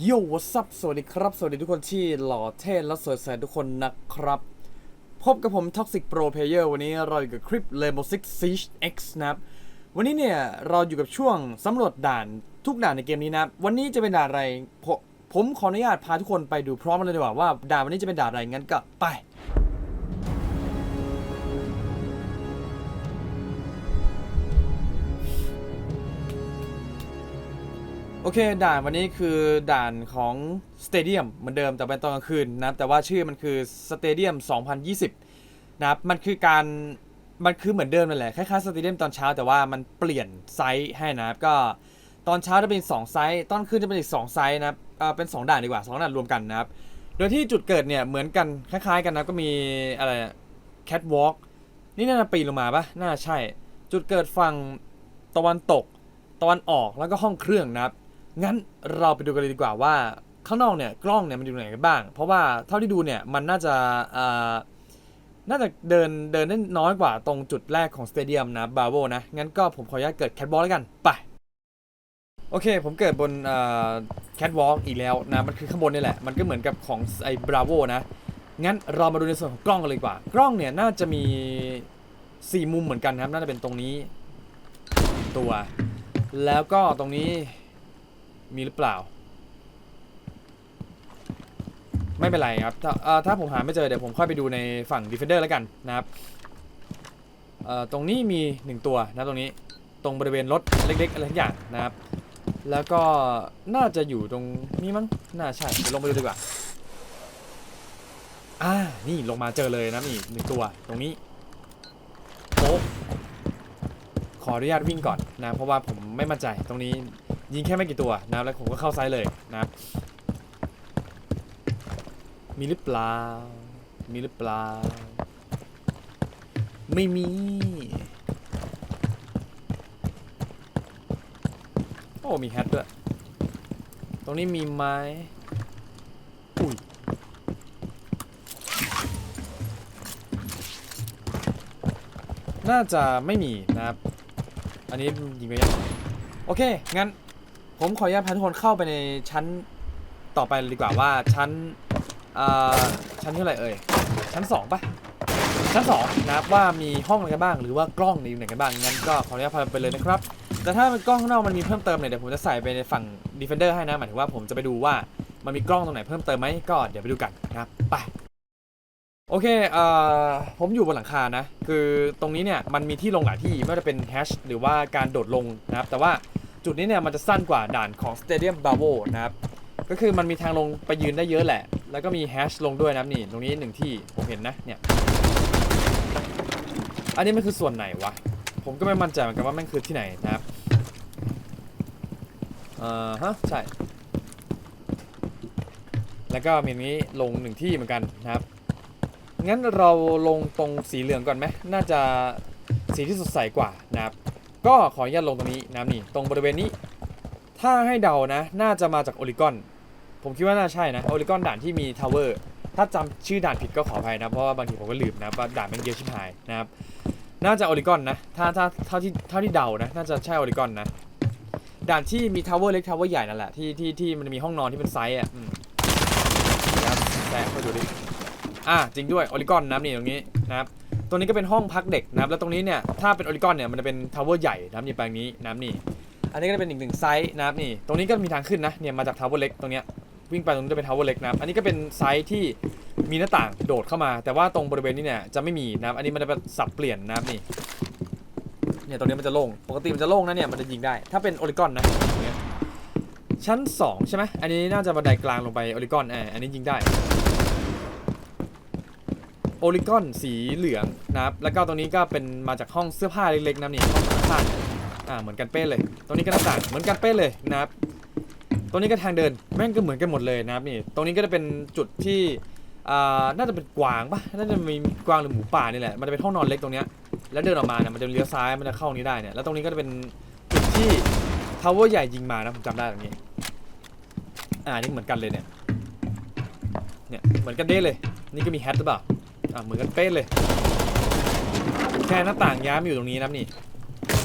โย่วัสับสวัสดีครับ สวัสดีทุกคนที่หล่อเท่และสวยใสทุกคนนะครับ พบกับผม Toxic Pro Player วันนี้เราอยู่กับคลิป Rainbow Six Siege X นะครับ วันนี้เนี่ย เราอยู่กับช่วงสำรวจด่านทุกด่านในเกมนี้นะ วันนี้จะเป็นด่านอะไร ผมผมขออนุญาตพาทุกคนไปดูพร้อมกันเลยดีกว่าว่าด่านวันนี้จะเป็นด่านอะไรงั้นก็ไป โอเค ด่านวันนี้คือด่านของสเตเดียมเหมือนเดิมแต่เป็นตอนกลางคืนนะครับแต่ว่าชื่อมันคือสเตเดียม 2020 นะครับ มันคือการมันคือเหมือนเดิมนั่นแหละคล้ายๆสเตเดียมตอนเช้าแต่ว่ามันเปลี่ยนไซส์ให้นะครับ ก็ตอนเช้าจะเป็น 2 ไซส์ตอนคืนจะเป็นอีก 2 ไซส์นะครับอ่าเป็น 2 ด่านดีกว่า 2 ด่านรวมกันนะครับ โดยที่จุดเกิดเนี่ยเหมือนกันคล้ายๆกันนะก็มีอะไรแคทวอล์กนี่น่าจะปีนลงมาปะน่าใช่ จุดเกิดฝั่งตะวันตก ตะวันออกแล้วก็ห้องเครื่องนะครับ งั้นเราไปดูกันเลยดีกว่าว่าข้างนอกเนี่ยกล้องเนี่ยมันอยู่ไหนกันบ้าง เพราะว่าเท่าที่ดูเนี่ยมันน่าจะน่าจะเดินเดินได้น้อยกว่าตรงจุดแรกของสเตเดียมนะบาโวนะ งั้นก็ผมขออนุญาตเกิดแคทบอลแล้วกัน ไป โอเค ผมเกิดบนแคทวอล์กอีกแล้วนะ มันคือข้างบนนี่แหละ มันก็เหมือนกับของไอ้บราโวนะ งั้นเรามาดูในส่วนของกล้องกันเลยดีกว่า กล้องเนี่ยน่าจะมี 4 มุมเหมือนกันครับ น่าจะเป็นตรงนี้ ตัว แล้วก็ตรงนี้ มีหรือเปล่า ไม่เป็นไรครับ ถ้าถ้าผมหาไม่เจอเดี๋ยวผมค่อยไปดูในฝั่ง Defender แล้วกันนะครับตรงนี้มี 1 ตัวนะตรงนี้ตรงบริเวณรถเล็กๆอะไรทุกอย่างนะครับ แล้วก็น่าจะอยู่ตรงนี้มั้งน่าใช่เดี๋ยวลงไปดูดีกว่าอ่านี่ลงมาเจอเลยนะนี่หนึ่งตัวตรงนี้โอ้ขออนุญาตวิ่งก่อนนะเพราะว่าผมไม่มั่นใจตรงนี้ ยิงแค่ไม่กี่ตัวนะครับแล้วผมก็เข้าไซส์เลยนะครับมีหรือเปล่า มีหรือเปล่า ไม่มี โอ้ มีแฮทด้วย ตรงนี้มีไม้ อุ้ย น่าจะไม่มีนะครับ อันนี้ยิงไปยัง โอเค งั้น ผมขออนุญาตพาทุกคนเข้าไปในชั้นต่อไปเลยดีกว่าว่าชั้นอ่าชั้นที่อะไหรเอ่ยชั้นสองปะชั้นสองนะครับว่ามีห้องอะไรกันบ้างหรือว่ากล้องอยู่ไหนกันบ้างงั้นก็ขออนุญาตพาไปเลยนะครับ แต่ถ้าเป็นกล้องข้างนอกมันมีเพิ่มเติมเนี่ยเดี๋ยวผมจะใส่ไปในฝั่ง Defender ให้นะหมายถึงว่าผมจะไปดูว่ามันมีกล้องตรงไหนเพิ่มเติมไหมก็เดี๋ยวไปดูกันนะครับไปโอเคเอ่อผมอยู่บนหลังคานะ คือตรงนี้เนี่ยมันมีที่ลงหลายที่ไม่ว่าจะเป็นแฮชหรือว่าการโดดลงนะครับแต่ว่า จุดนี้เนี่ยมันจะสั้นกว่าด่านของ Stadium Bravo นะครับก็คือมันมีทางลงไปยืนได้เยอะแหละ แล้วก็มีแฮชลงด้วยนะนี่ตรงนี้หนึ่งที่ผมเห็นนะเนี่ยอันนี้มันคือส่วนไหนวะ ผมก็ไม่มั่นใจเหมือนกันว่ามันคือที่ไหนนะครับเอ่อฮะใช่ แล้วก็มีนี้ลงหนึ่งที่เหมือนกันนะครับ งั้นเราลงตรงสีเหลืองก่อนไหมน่าจะสีที่สดใสกว่านะครับ ก็ขออนุญาตลงตรงนี้นะครับนี่ตรงบริเวณนี้ ถ้าให้เดานะ น่าจะมาจากโอลิกอนผมคิดว่าน่าใช่นะโอลิกอนด่านที่มีทาวเวอร์ถ้าจำชื่อด่านผิดก็ขออภัยนะ เพราะว่าบางทีผมก็ลืมนะว่าด่านมันเยอะชิบหายนะครับน่าจะโอลิกอนนะถ้าถ้าเท่าที่เท่าที่เดานะ น่าจะใช่โอลิกอนนะด่านที่มีทาวเวอร์เล็กทาวเวอร์ใหญ่นั่นแหละที่ที่ที่มันมีห้องนอนที่เป็นไซส์อะนะครับแตะไปดูดิอะจริงด้วยโอลิกอนนะครับนี่ตรงนี้นะครับ ตรงนี้ก็เป็นห้องพักเด็กนะครับ แล้วตรงนี้เนี่ย ถ้าเป็นโอลิกอนเนี่ย มันจะเป็นทาวเวอร์ใหญ่นะครับนี่แปลงนี้นะครับนี่ อันนี้ก็จะเป็นอีกหนึ่งไซส์นะครับนี่ ตรงนี้ก็มีทางขึ้นนะ เนี่ย มาจากทาวเวอร์เล็กตรงเนี้ย วิ่งไปตรงนี้จะเป็นทาวเวอร์เล็กนะครับ อันนี้ก็เป็นไซส์ที่มีหน้าต่างโดดเข้ามา แต่ว่าตรงบริเวณนี้เนี่ยจะไม่มีนะครับ อันนี้มันจะเป็นสับเปลี่ยนนะครับนี่ เนี่ยตรงนี้มันจะโล่ง ปกติมันจะโล่งนะเนี่ย มันจะยิงได้ ถ้าเป็นโอลิกอนนะชั้น2ใช่ไหมอันนี้น่าจะบันไดกลางลงไปโอลิกอนอ่าอันนี้ยิงได้ โอลิกอนสีเหลืองนะครับแล้วก็ตรงนี้ก็เป็นมาจากห้องเสื้อผ้าเล็กๆนะนี่ห้องข้างๆอ่าเหมือนกันเป๊ะเลยตรงนี้ก็หน้าต่างเหมือนกันเป๊ะเลยนะครับตรงนี้ก็ทางเดินแม่งก็เหมือนกันหมดเลยนะครับนี่ตรงนี้ก็จะเป็นจุดที่อ่าน่าจะเป็นกวางปะน่าจะมีกวางหรือหมูป่านี่แหละมันจะเป็นห้องนอนเล็กตรงเนี้ยแล้วเดินออกมาเนี่ยมันจะเลี้ยวซ้ายมันจะเข้านี้ได้เนี่ยแล้วตรงนี้ก็จะเป็นจุดที่ทาวเวอร์ใหญ่ยิงมานะผมจำได้ตรงนี้อ่านี่เหมือนกันเลยเนี่ยเนี่ยเหมือนกันเด้เลย นี่ก็มีแฮทหรือเปล่า อ่าเหมือนกันเป๊ะเลย แค่หน้าต่างย้ายมาอยู่ตรงนี้นะนี่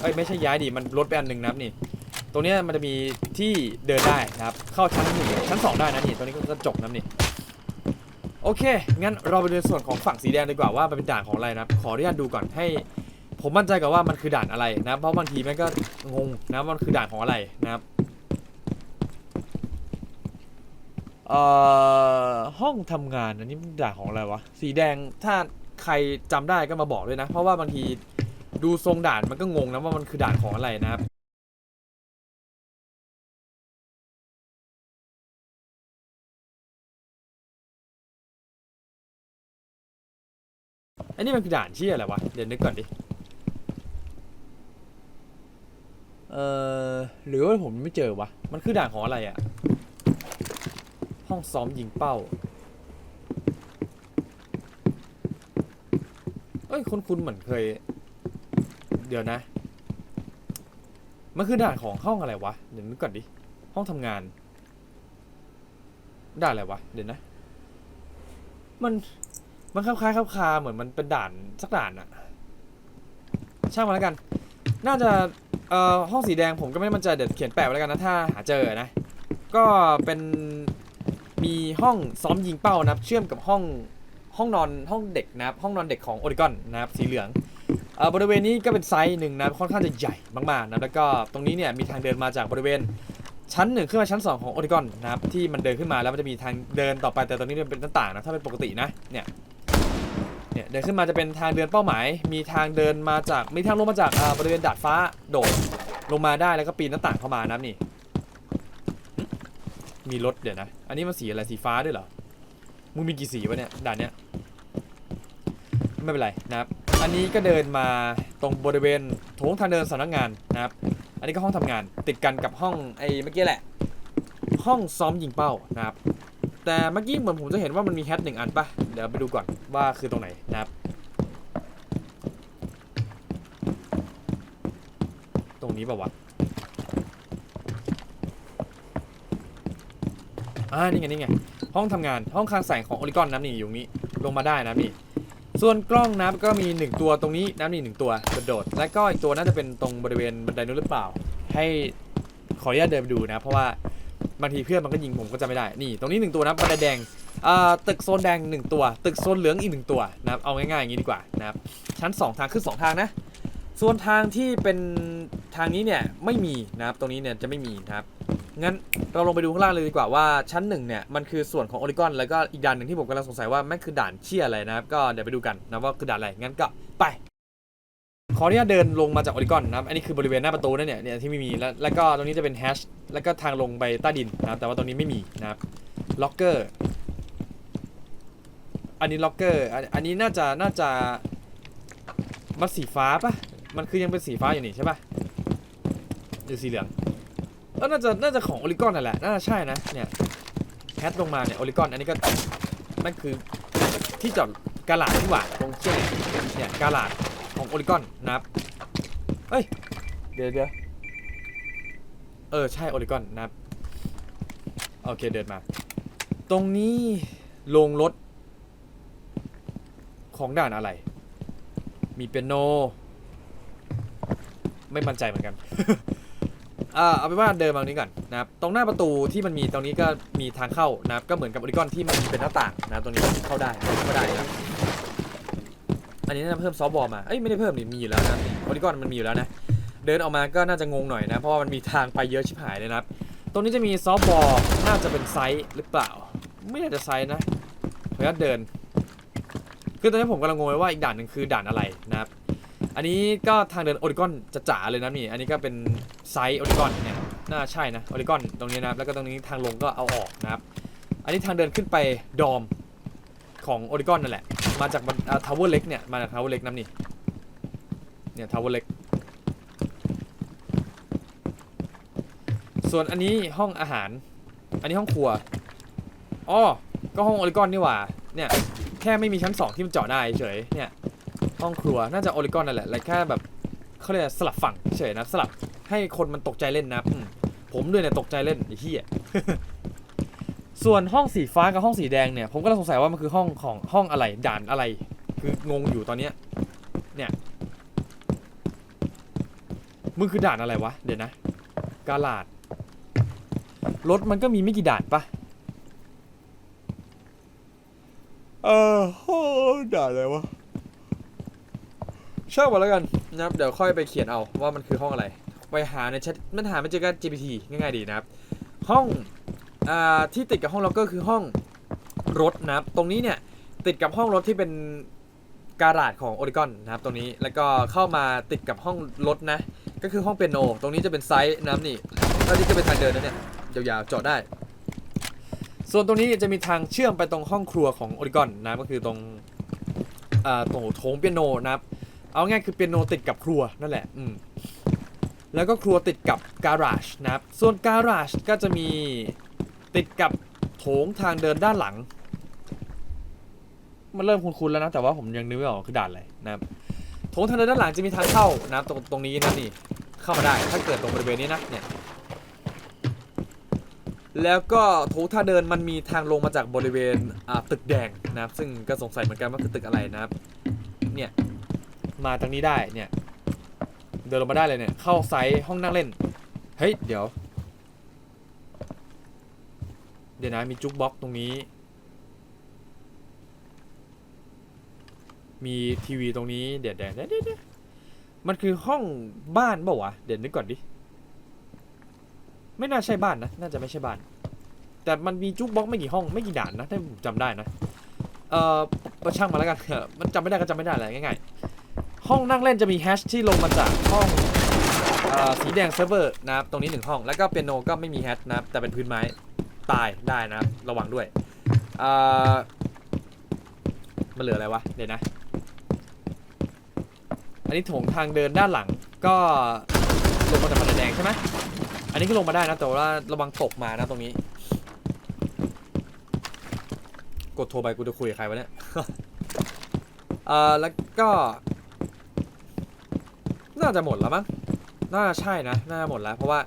เอ้ยไม่ใช่ย้ายดิมันลดไปอันหนึ่งนะนี่ตรงนี้มันจะมีที่เดินได้นะครับ เข้าชั้นหนึ่งชั้นสองได้นะนี่ตรงนี้ก็กระจกนะนี่โอเค งั้นเราไปดูส่วนของฝั่งสีแดงดีกว่าว่ามันเป็นด่านของอะไรนะขออนุญาตดูก่อนให้ ผมมั่นใจก่อนว่ามันคือด่านอะไรนะเพราะบางทีมันก็งงนะมันคือด่านของอะไรนะครับ เอ่อห้องทำงานอันนี้มันด่านของอะไรวะ สีแดงถ้าใครจำได้ก็มาบอกด้วยนะ เพราะว่าบางทีดูทรงด่านมันก็งงนะว่ามันคือด่านของอะไรนะครับ อันนี้มันคือด่านที่อะไรวะ เดี๋ยวนึกก่อนดิ เอ่อหรือว่าผมไม่เจอวะ มันคือด่านของอะไรอะ ห้องซ้อมยิงเป้า เอ้ยคุณคุณเหมือนเคย เดี๋ยวนะ มันคือด่านของห้องอะไรวะ เดี๋ยวนึกก่อนดิ ห้องทำงาน ด่านอะไรวะ เดี๋ยวนะ มันมันคล้ายๆคล้าๆเหมือนมันเป็นด่านสักด่านอะช่างมันแล้วกัน น่าจะเอ่อห้องสีแดงผมก็ไม่มั่นใจเดี๋ยวเขียนแปะไว้แล้วกันนะถ้าหาเจอนะ ก็เป็น มีห้องซ้อมยิงเป้านะครับ เชื่อมกับห้องห้องนอนห้องเด็กนะครับ ห้องนอนเด็กของโอริกอนนะครับสีเหลืองอ่อบริเวณนี้ก็เป็นไซส์หนึ่งนะครับค่อนข้างจะใหญ่มากๆนะแล้วก็ตรงนี้เนี่ยมีทางเดินมาจากบริเวณชั้นหนึ่งขึ้นมาชั้นสองของโอริกอนนะครับที่มันเดินขึ้นมาแล้วมันจะมีทางเดินต่อไปแต่ตรงนี้มันเป็นหน้าต่างนะถ้าเป็นปกตินะเนี่ยเนี่ยเดินขึ้นมาจะเป็นทางเดินเป้าหมาย มีทางเดินมาจากมีทางลงมาจากอ่าบริเวณดาดฟ้าโดดลงมาได้แล้วก็ปีนหน้าต่างเข้ามานะนี่ มีรถเดี๋ยวนะ อันนี้มันสีอะไรสีฟ้าด้วยเหรอ มึงมีกี่สีวะเนี่ยด่านเนี้ย ไม่เป็นไรนะครับ อันนี้ก็เดินมาตรงบริเวณโถงทางเดินสำนักงานนะครับ อันนี้ก็ห้องทำงานติดกันกับห้องไอ้เมื่อกี้แหละ ห้องซ้อมยิงเป้านะครับ แต่เมื่อกี้เหมือนผมจะเห็นว่ามันมีแฮชหนึ่งอันปะเดี๋ยวไปดูก่อนว่าคือตรงไหนนะครับ ตรงนี้ปะวะ อ่านี่ไงนี่ไงห้องทำงานห้องคลังแสงของโอริกอนน้ำนี่อยู่นี้ลงมาได้นะนี่ส่วนกล้องน้ำก็มี 1 ตัวตรงนี้น้ำนี่หนึ่งตัวกระโดด และก็อีกตัวน่าจะเป็นตรงบริเวณบันไดนู้นหรือเปล่า ให้ขออนุญาตเดินไปดูนะ เพราะว่าบางทีเพื่อนมันก็ยิงผมก็จะไม่ได้นี่ตรงนี้หนึ่งตัวนะบันไดแดงตึกโซนแดงหนึ่งตัว ตึกโซนเหลืองอีกหนึ่งตัวนะครับเอาง่ายๆอย่างนี้ดีกว่านะครับชั้นสองทางขึ้นสองทางนะ ส่วนทางที่เป็นทางนี้เนี่ยไม่มีนะครับตรงนี้เนี่ยจะไม่มีนะครับงั้นเราลงไปดูข้างล่างเลยดีกว่าว่าชั้นหนึ่งเนี่ยมันคือส่วนของโอริกอนแล้วก็อีกด่านหนึ่งที่ผมกำลังสงสัยว่าแม่งคือด่านเชี่ยอะไรนะครับก็เดี๋ยวไปดูกันนะว่าคือด่านอะไรงั้นก็ไปขออนุญาตเดินลงมาจากโอริกอนนะครับอันนี้คือบริเวณหน้าประตูนั่นเนี่ยเนี่ยที่ไม่มีแล้วแล้วก็ตรงนี้จะเป็นแฮชแล้วก็ทางลงไปใต้ดินนะครับแต่ว่าตรงนี้ไม่มีนะครับล็อกเกอร์อันนี้ล็อกเกอร์อันนี้น่าจะน่าจะมันสีฟ้าปะ มันคือยังเป็นสีฟ้าอยู่นี่ใช่ปะหรือสีเหลืองเออน่าจะน่าจะของโอริกอนนั่นแหละน่าจะใช่นะเนี่ยแฮทลงมาเนี่ยโอริกอนอันนี้ก็นั่นคือที่จอดกาลาดที่หว่าตรงเชือกเนี่ยกาลาดของโอริกอนนะครับเฮ้ยเดี๋ยวเดี๋ยวเออใช่โอริกอนนะครับโอเคเดินมา ตรงนี้ลงรถของด่านอะไร มีเปียโน ไม่มั่นใจเหมือนกันเอาเป็นว่าเดินมาตรงนี้ก่อนนะครับตรงหน้าประตูที่มันมีตรงนี้ก็มีทางเข้านะครับก็เหมือนกับโอริกอนที่มันเป็นหน้าต่างนะตรงนี้เข้าได้เข้าได้นะครับอันนี้น่าจะเพิ่มซอฟต์บอลมาเอ้ยไม่ได้เพิ่มนี่มีอยู่แล้วนะโอริกอนมันมีอยู่แล้วนะเดินออกมาก็น่าจะงงหน่อยนะเพราะว่ามันมีทางไปเยอะชิบหายเลยนะครับตรงนี้จะมีซอฟต์บอลน่าจะเป็นไซส์หรือเปล่า ไม่น่าจะไซส์นะขออนุญาตเดินคือตอนนี้ผมกำลังงงเลยว่าอีกด่านหนึ่งคือด่านอะไรนะครับ อันนี้ก็ทางเดินโอริกอนจะจ๋าเลยนะนี่ อันนี้ก็เป็นไซส์โอริกอนเนี่ย น่าใช่นะโอริกอนตรงนี้นะครับ แล้วก็ตรงนี้ทางลงก็เอาออกนะครับ อันนี้ทางเดินขึ้นไปดอมของโอริกอนนั่นแหละ มาจากทาวเวอร์เล็กเนี่ย มาจากทาวเวอร์เล็กน้ำนี่ เนี่ยทาวเวอร์เล็ก ส่วนอันนี้ห้องอาหาร อันนี้ห้องครัว อ๋อ ก็ห้องโอริกอนนี่หว่า เนี่ย แค่ไม่มีชั้นสองที่มันเจาะได้เฉย เนี่ย ห้องครัวน่าจะโอริกอนนั่นแหละและแค่แบบเขาเรียกสลับฝั่งเฉยนะสลับให้คนมันตกใจเล่นนะมผมด้วยเนี่ยตกใจเล่นไอ้เหี้ยส่วนห้องสีฟ้ากับห้องสีแดงเนี่ยผมก็เลยสงสัยว่ามันคือห้องของห้องอะไรด่านอะไร คืองงอยู่ตอนเนี้ยเนี่ยมึงคือด่านอะไรวะเดี๋ยวนะกาลาดรถมันก็มีไม่กี่ด่านปะเออโอ้ด่านอะไรวะ ช่างมาแล้วกันนะครับเดี๋ยวค่อยไปเขียนเอาว่ามันคือห้องอะไร ไปหาในแชทมันหาไม่เจอกัน GPT ง่ายๆดีนะครับ ห้องอที่ติดกับห้องล็อกเกอร์คือห้องรถนะครับ ตรงนี้เนี่ยติดกับห้องรถที่เป็นการาดของโอริกอนนะครับตรงนี้แล้วก็เข้ามาติดกับห้องรถนะ ก็คือห้องเปียโน ตรงนี้จะเป็นไซส์น้ำนี่แล้วนี่จะเป็นทางเดินนะเนี่ยยาวๆเจาะได้ ส่วนตรงนี้จะมีทางเชื่อมไปตรงห้องครัวของโอริกอนนะก็คือตรงอ่าตรงโถงเปียโนนะครับ เอาง่ายคือเปียโนติดกับครัวนั่นแหละอืมแล้วก็ครัวติดกับการาจนะครับ ส่วนการาจก็จะมีติดกับโถงทางเดินด้านหลัง มันเริ่มคุ้นๆแล้วนะ แต่ว่าผมยังนึกไม่ออกคือด่านอะไรนะครับโถงทางเดินด้านหลังจะมีทางเข้านะครับตรงตรงนี้นะนี่เข้ามาได้ ถ้าเกิดตรงบริเวณนี้นะเนี่ยแล้วก็โถงทางเดินมันมีทางลงมาจากบริเวณตึกแดงนะครับ ซึ่งก็สงสัยเหมือนกันว่าคือตึกอะไรนะครับ เนี่ย มาทางนี้ได้เนี่ย เดินลงมาได้เลยเนี่ย เข้าไซส์ห้องนั่งเล่น เฮ้ย เดี๋ยว เดี๋ยวนะ มีจุกบ็อกตรงนี้ มีทีวีตรงนี้เดี๋ยวเดี๋ยวเดี๋ยวเดี๋ยวมันคือห้องบ้านเปล่าวะ เดี๋ยวนึกก่อนดิ ไม่น่าใช่บ้านนะ น่าจะไม่ใช่บ้าน แต่มันมีจุกบ็อกไม่กี่ห้องไม่กี่ด่านนะถ้าผมจำได้นะ เอ่อปช่างมาแล้วกัน มันจำไม่ได้ก็จำไม่ได้แหละง่ายๆ ห้องนั่งเล่นจะมีแฮชที่ลงมาจากห้องอสีแดงเซิร์ฟเวอร์นะครับตรงนี้หนึ่งห้องแล้วก็เปียโนก็ไม่มีแฮชนะครับแต่เป็นพื้นไม้ตายได้นะครับระวังด้วยมันเหลืออะไรวะเดี๋ยวนะ อันนี้ถงทางเดินด้านหลังก็ลงมาจากบันไดแดงใช่ไหมอันนี้ก็ลงมาได้นะแต่ว่าระวังตกมานะตรงนี้ กดโทรไปกูจะคุยกับใครวะเนี่ยเอ่อแล้วก็ น่าจะหมดแล้วมั้งน่าจะใช่นะ น่าจะหมดแล้ว เพราะว่า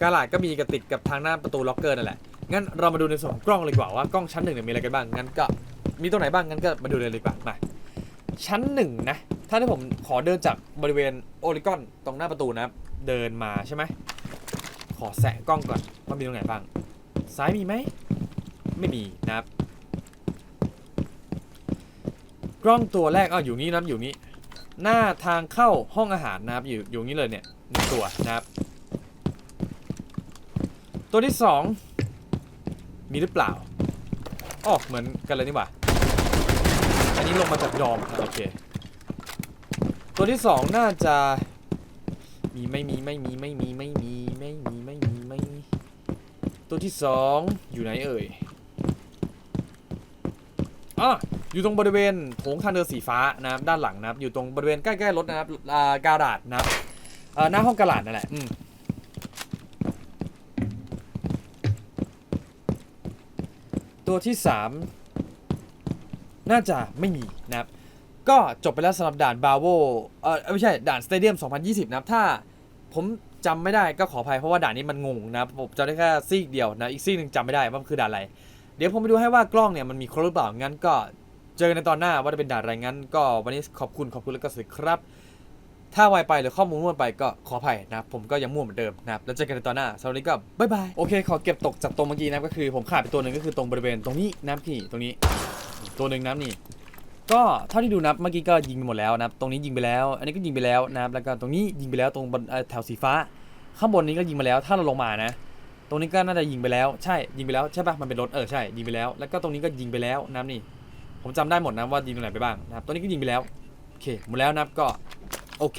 กาลาดก็มีกระติดกับทางหน้าประตูล็อกเกอร์นั่นแหละ งั้นเรามาดูในส่วนของกล้องเลยดีกว่าว่ากล้องชั้นหนึ่งเนี่ยมีอะไรกันบ้าง งั้นก็มีตรงไหนบ้าง งั้นก็มาดูเลยดีกว่า มา ชั้นหนึ่งนะ ถ้าที่ผมขอเดินจากบริเวณโอริกอนตรงหน้าประตูนะ เดินมาใช่ไหม ขอแสงกล้องก่อนว่ามีตรงไหนบ้าง ซ้ายมีไหม ไม่มีนะครับ กล้องตัวแรกอ้าวอยู่นี่นะอยู่นี่ หน้าทางเข้าห้องอาหารนะครับอยู่อยู่นี่เลยเนี่ยหนึ่งตัวนะครับ ตัวที่สองมีหรือเปล่าอ๋อเหมือนกันเลยนี่หว่าอันนี้ลงมาจากดอมโอเคตัวที่สองน่าจะมีไม่มีไม่มีไม่มีไม่มีไม่มีไม่มีไม่มีตัวที่สองอยู่ไหนเอ่ยอะ อยู่ตรงบริเวณโถงทางเดินสีฟ้านะครับด้านหลังนะครับอยู่ตรงบริเวณใกล้ๆรถนะครับการาดนะครับหน้าห้องการาดนั่นแหละอืตัวที่สามน่าจะไม่มีนะครับ ก็จบไปแล้วสำหรับด่านบาโวเออไม่ใช่ด่านสเตเดียม 2020 นะครับ ถ้าผมจำไม่ได้ก็ขออภัยเพราะว่าด่านนี้มันงงนะผมจำได้แค่ซีกเดียวนะ อีกซีกหนึ่งจำไม่ได้ว่ามันคือด่านอะไร เดี๋ยวผมไปดูให้ว่ากล้องเนี่ยมันมีครบหรือเปล่า งั้นก็ เจอกันในตอนหน้าว่าจะเป็นด่านอะไรงั้น ก็วันนี้ขอบคุณขอบคุณแล้วก็สวัสดีครับ ถ้าไวไปหรือข้อมูลมั่วไปก็ขออภัยนะครับผมก็ยังมั่วเหมือนเดิมนะครับแล้วเจอกันในตอนหน้าสำหรับวันนี้ก็บ๊ายบายโอเคขอเก็บตกจากตรงเมื่อกี้นะครับก็คือผมขาดไปตัวหนึ่งก็คือตรงบริเวณตรงนี้นะครับพี่ตรงนี้ ตัวหนึ่งนะครับนี่ก็เท่าที่ดูนับเมื่อกี้ก็ยิงไปหมดแล้วนะครับตรงนี้ยิงไปแล้ว อันนี้ก็ยิงไปแล้วนะครับแล้วก็ตรงนี้ยิงไปแล้วตรงบนเอ่อแถวสีฟ้า ข้างบนนี้ก็ยิงไปแล้ว ถ้าเราลงมานะ ตรงนี้ก็น่าจะยิงไปแล้ว ใช่ยิงไปแล้วใช่ปะมันเป็นรถเออใช่ยิงไปแล้ว แล้วก็ตรงนี้ก็ยิงไปแล้วนะครับนี่ ผมจำได้หมดนะว่ายิงตรงไหนไปบ้างนะครับตอนนี้ก็ยิงไปแล้ว โอเค หมดแล้วนะครับก็ โอเค